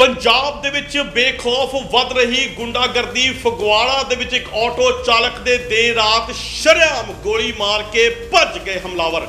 ਪੰਜਾਬ ਦੇ ਵਿੱਚ ਬੇਖੌਫ ਵੱਧ ਰਹੀ ਗੁੰਡਾਗਰਦੀ। ਫਗਵਾੜਾ ਦੇ ਵਿੱਚ ਇੱਕ ਆਟੋ ਚਾਲਕ ਦੇ ਦੇਰ ਰਾਤ ਸ਼ਰੇਆਮ ਗੋਲੀ ਮਾਰ ਕੇ ਭੱਜ ਗਏ ਹਮਲਾਵਰ।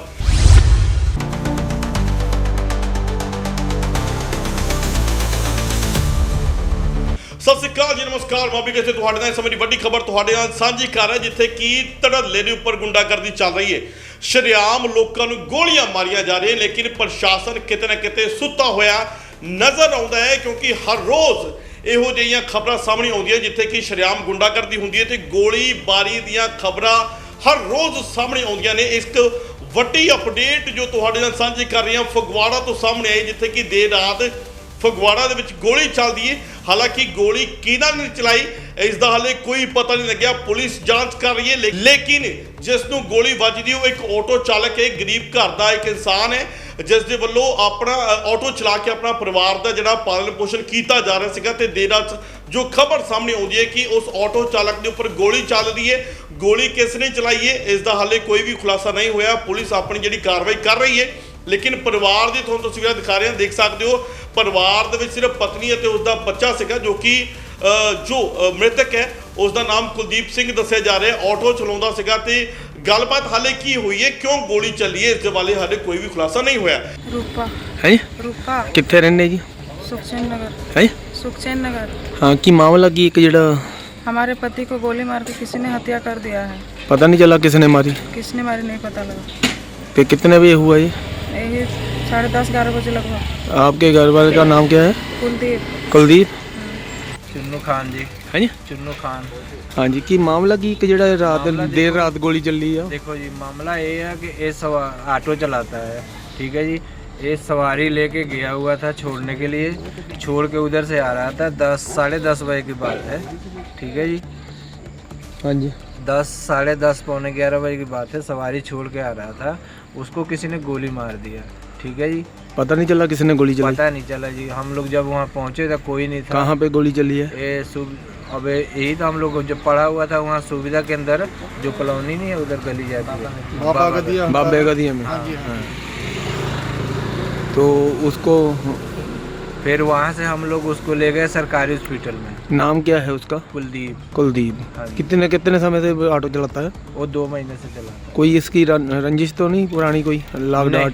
ਸਤਿ ਸ਼੍ਰੀ ਅਕਾਲ ਜੀ, ਨਮਸਕਾਰ। ਮੈਂ ਵੀ ਤੁਹਾਡੇ ਨਾਲ ਇਸ ਸਮੇਂ ਦੀ ਵੱਡੀ ਖਬਰ ਤੁਹਾਡੇ ਨਾਲ ਸਾਂਝੀ ਕਰ ਰਿਹਾ, ਜਿੱਥੇ ਕਿ ਧੜੱਲੇ ਦੇ ਉੱਪਰ ਗੁੰਡਾਗਰਦੀ ਚੱਲ ਰਹੀ ਹੈ। ਸ਼ਰੇਆਮ ਲੋਕਾਂ ਨੂੰ ਗੋਲੀਆਂ ਮਾਰੀਆਂ ਜਾ ਰਹੀਆਂ, ਲੇਕਿਨ ਪ੍ਰਸ਼ਾਸਨ ਕਿਤੇ ਨਾ ਕਿਤੇ ਸੁੱਤਾ ਹੋਇਆ ਨਜ਼ਰ ਆਉਂਦਾ ਹੈ ਕਿਉਂਕਿ ਹਰ ਰੋਜ਼ ਇਹੋ ਜਿਹੀਆਂ ਖਬਰਾਂ ਸਾਹਮਣੇ ਆਉਂਦੀਆਂ ਜਿੱਥੇ ਕਿ ਸ਼ਰੇਆਮ ਗੁੰਡਾਗਰਦੀ ਹੁੰਦੀ ਹੈ ਤੇ ਗੋਲੀਬਾਰੀ ਦੀਆਂ ਖਬਰਾਂ ਹਰ ਰੋਜ਼ ਸਾਹਮਣੇ ਆਉਂਦੀਆਂ ਨੇ। ਇੱਕ ਵੱਡੀ ਅਪਡੇਟ ਜੋ ਤੁਹਾਡੇ ਨਾਲ ਸਾਂਝੀ ਕਰ ਰਹੀ ਹਾਂ ਫਗਵਾੜਾ ਤੋਂ ਸਾਹਮਣੇ ਆਈ, ਜਿੱਥੇ ਕਿ ਦੇਰ ਰਾਤ ਫਗਵਾੜਾ ਦੇ ਵਿੱਚ ਗੋਲੀ ਚੱਲਦੀ ਹੈ। ਹਾਲਾਂਕਿ ਗੋਲੀ ਕਿਹਨਾਂ ਨੇ ਚਲਾਈ, ਇਸ ਦਾ ਹਾਲੇ ਕੋਈ ਪਤਾ ਨਹੀਂ ਲੱਗਿਆ। ਪੁਲਿਸ ਜਾਂਚ ਕਰ ਰਹੀ ਹੈ ਲੇ- ਲੇਕਿਨ ਜਿਸ ਨੂੰ ਗੋਲੀ ਵੱਜਦੀ, ਉਹ ਇੱਕ ਆਟੋ ਚਾਲਕ ਹੈ। ਗਰੀਬ ਘਰ ਦਾ ਇੱਕ ਇਨਸਾਨ ਹੈ। ਜਿਸ ਦੇ ਵੱਲੋਂ ਆਪਣਾ ਆਟੋ ਚਲਾ ਕੇ ਆਪਣਾ ਪਰਿਵਾਰ ਦਾ ਜਿਹੜਾ ਪਾਲਣ ਪੋਸ਼ਣ ਕੀਤਾ ਜਾ ਰਿਹਾ ਸੀਗਾ ਤੇ ਦੇਰ ਰਾਤ ਜੋ ਖਬਰ ਸਾਹਮਣੇ ਆਉਂਦੀ ਹੈ ਕਿ ਉਸ ਆਟੋ ਚਾਲਕ ਦੇ ਉੱਪਰ ਗੋਲੀ ਚੱਲਦੀ ਹੈ। ਗੋਲੀ ਕਿਸ ਨੇ ਚਲਾਈ ਹੈ, ਇਸ ਦਾ ਹਾਲੇ ਕੋਈ ਵੀ ਖੁਲਾਸਾ ਨਹੀਂ ਹੋਇਆ। ਪੁਲਿਸ ਆਪਣੀ ਜਿਹੜੀ ਕਾਰਵਾਈ ਕਰ ਰਹੀ ਹੈ, ਲੇਕਿਨ ਪਰਿਵਾਰ ਦੀ ਤੁਹਾਨੂੰ ਤਸਵੀਰਾਂ ਦਿਖਾ ਰਹੇ ਹਾਂ, ਦੇਖ ਸਕਦੇ ਹੋ। ਪਰਿਵਾਰ ਦੇ ਵਿੱਚ ਸਿਰਫ ਪਤਨੀ ਅਤੇ ਉਸ ਦਾ ਬੱਚਾ ਸੀਗਾ ਜੋ ਕਿ ਜੋ ਮ੍ਰਿਤਕ ਹੈ, ਉਸ ਦਾ ਨਾਮ ਕੁਲਦੀਪ ਸਿੰਘ ਦੱਸਿਆ ਜਾ ਰਿਹਾ ਆਟੋ ਚਲਾਉਂਦਾ ਸੀਗਾ ਤੇ ਗੱਲਬਾਤ ਹਾਲੇ ਕੀ ਹੋਈ ਹੈ ਕਿਉਂ ਗੋਲੀ ਚੱਲੀ ਹੈ ਇਸ ਦੇ ਬਾਰੇ ਹਾਲੇ ਕੋਈ ਵੀ ਖੁਲਾਸਾ ਨਹੀਂ ਹੋਇਆ रूपा ਹੈ रूपा ਕਿੱਥੇ ਰਹਿੰਦੇ ਜੀ सुखचैन नगर ਹੈ सुखचैन नगर ਹਾਂ ਕੀ ਮਾਮਲਾ ਕੀ ਇੱਕ ਜਿਹੜਾ हमारे पति को गोली मार के किसी ने हत्या कर दिया है पता नहीं चला किसने मारी किसने मारी नहीं पता लगा तो कितने बजे हुआ ये यही साढ़े दस ग्यारह बजे लगभग आपके घर वाले का नाम क्या है कुलदीप ਕੁਲਦੀਪ ਚੁੰਨੂ ਖਾਨ ਜੀ ਹੈ ਜੀ ਚੁੰਨੂ ਖਾਨ ਹਾਂਜੀ ਕੀ ਮਾਮਲਾ ਕੀ ਇੱਕ ਜਿਹੜਾ ਰਾਤ ਮਾਮਲਾ ਦੇਰ ਦੇਖੋ- ਰਾਤ ਗੋਲੀ ਚੱਲੀ ਆ देखो जी मामला ये है कि ये सवा ऑटो चलाता है ठीक है जी ये सवारी लेके गया हुआ था छोड़ने के लिए छोड़ के उधर से आ रहा था दस साढ़े दस बजे की बात है ठीक है जी ਹਾਂਜੀ दस साढ़े दस पौने ग्यारह बजे की बात है सवारी छोड़ के आ रहा था उसको किसी ने गोली मार दिया ठीक है जी। पता नहीं चला किसने गोली चलाई। पता नहीं चला जी। हम लोग जब वहाँ पहुँचे तो कोई नहीं था। कहाँ पे गोली चली है? ये सुब अब यही तो हम लोग जब पड़ा हुआ था वहाँ सुविधा के अंदर जो कॉलोनी नहीं है उधर गली जाती है। बाबा गदिया बाबे का दिया। में हाँ। तो उसको फिर वहाँ से हम लोग उसको ले गए सरकारी हॉस्पिटल में। नाम क्या है उसका? कुलदीप। कुलदीप। हाँ कितने कितने समय से ऑटो चलाता है? वो दो महीने से चला कोई इसकी रंजिश तो नहीं पुरानी कोई? लाभ लाग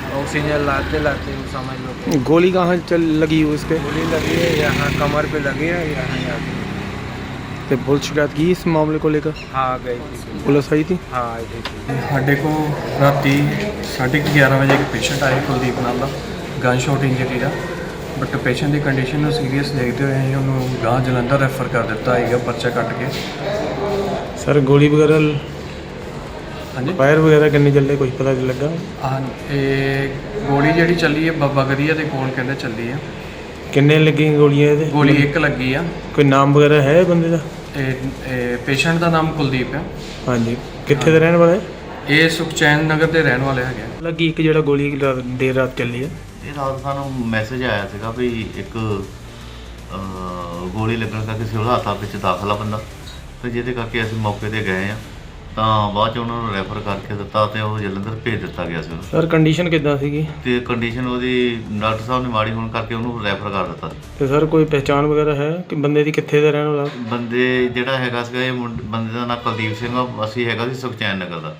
ऑक्सीजन लाते लाते वो समझ लो कि गोली कहाँ चल लगी उसके गोली लगी है यहाँ कमर पे लगी है यहाँ यहाँ ਤੇ ਪੁਲਿਸ ਸ਼ਿਕਾਇਤ ਕੀ ਇਸ ਮਾਮਲੇ को लेकर हाँ गई थी ਪੁਲਿਸ ਆਈ थी हाँ आई थी ਸਾਡੇ ਕੋਲ ਰਾਤੀ 11:30 ਵਜੇ ਇੱਕ ਪੇਸ਼ੈਂਟ ਆਇਆ ਕੁਲਦੀਪ ਨਾਮ ਦਾ ਗਨ ਸ਼ਾਟ ਇੰਜਰੀ ਦਾ ਬਟ ਪੇਸ਼ੈਂਟ ਦੀ ਕੰਡੀਸ਼ਨ ਨੂੰ ਸੀਰੀਅਸ ਦੇਖਦੇ ਹੋਏ ਅਸੀਂ ਉਹਨੂੰ ਗਾਂ ਜਲੰਧਰ ਰੈਫਰ ਕਰ ਦਿੱਤਾ ਹੈਗਾ ਪਰਚਾ ਕੱਟ ਕੇ ਸਰ ਗੋਲੀ ਵਗੈਰਾ ਹਾਂਜੀ। ਫਾਇਰ ਵਗੈਰਾ ਕਿੰਨੇ ਚੱਲੇ ਕੁਝ ਪਤਾ ਨਹੀਂ ਲੱਗਾ? ਹਾਂ ਇਹ ਗੋਲੀ ਜਿਹੜੀ ਚੱਲੀ ਹੈ ਬਾਬਾ ਗਰੀਆ ਦੇ ਕੋਲ ਕਹਿੰਦੇ ਚੱਲੀ ਹੈ ਕਿੰਨੇ ਲੱਗੀਆਂ ਗੋਲੀਆਂ ਇਹਦੇ? ਗੋਲੀ ਇੱਕ ਲੱਗੀ ਆ। ਕੋਈ ਨਾਮ ਵਗੈਰਾ ਹੈ ਬੰਦੇ ਦਾ? ਇਹ ਪੇਸ਼ੈਂਟ ਦਾ ਨਾਮ ਕੁਲਦੀਪ ਹੈ ਹਾਂਜੀ ਕਿੱਥੇ ਦੇ ਰਹਿਣ ਵਾਲਾ? ਹੈ ਇਹ ਸੁਖਚੈਨ ਨਗਰ ਦੇ ਰਹਿਣ ਵਾਲੇ ਹੈਗੇ ਆ। ਲੱਗੀ ਇੱਕ ਜਿਹੜਾ ਗੋਲੀ ਦੇਰ ਰਾਤ ਚੱਲੀ ਹੈ ਇਹ ਰਾਤ ਸਾਨੂੰ ਮੈਸੇਜ ਆਇਆ ਸੀਗਾ ਵੀ ਇੱਕ ਗੋਲੀ ਲੱਗਣ ਕਰਕੇ ਸਿਵਲ ਹਸਪਤਾਲ ਵਿੱਚ ਦਾਖਲਾ ਬੰਦਾ। ਤੇ ਜਿਹਦੇ ਕਰਕੇ ਅਸੀਂ ਮੌਕੇ ਤੇ ਗਏ ਆ। ਤਾਂ ਬਾਅਦ ਚ ਉਹਨਾਂ ਨੂੰ ਰੈਫਰ ਕਰਕੇ ਦਿੱਤਾ ਤੇ ਉਹ ਜਲੰਧਰ ਭੇਜ ਦਿੱਤਾ ਗਿਆ ਸੀ ਉਹਨੂੰ। ਸਰ ਕੰਡੀਸ਼ਨ ਕਿੱਦਾਂ ਸੀਗੀ? ਤੇ ਕੰਡੀਸ਼ਨ ਉਹਦੀ ਡਾਕਟਰ ਸਾਹਿਬ ਨੇ ਮਾੜੀ ਹੋਣ ਕਰਕੇ ਉਹਨੂੰ ਰੈਫਰ ਕਰ ਦਿੱਤਾ। ਤੇ ਸਰ ਕੋਈ ਪਹਿਚਾਣ ਵਗੈਰਾ ਹੈ ਕਿ ਬੰਦੇ ਦੀ ਕਿੱਥੇ ਦਾ ਰਹਿਣ ਵਾਲਾ? ਬੰਦੇ ਜਿਹੜਾ ਹੈਗਾ ਸੀਗਾ ਇਹ ਮੁੰਡ- ਬੰਦੇ ਦਾ ਨਾਮ ਕੁਲਦੀਪ ਸਿੰਘ ਆ ਅਸੀਂ ਹੈਗਾ ਸੀ ਸੁਖਚੈਨ ਨਗਰ ਦਾ।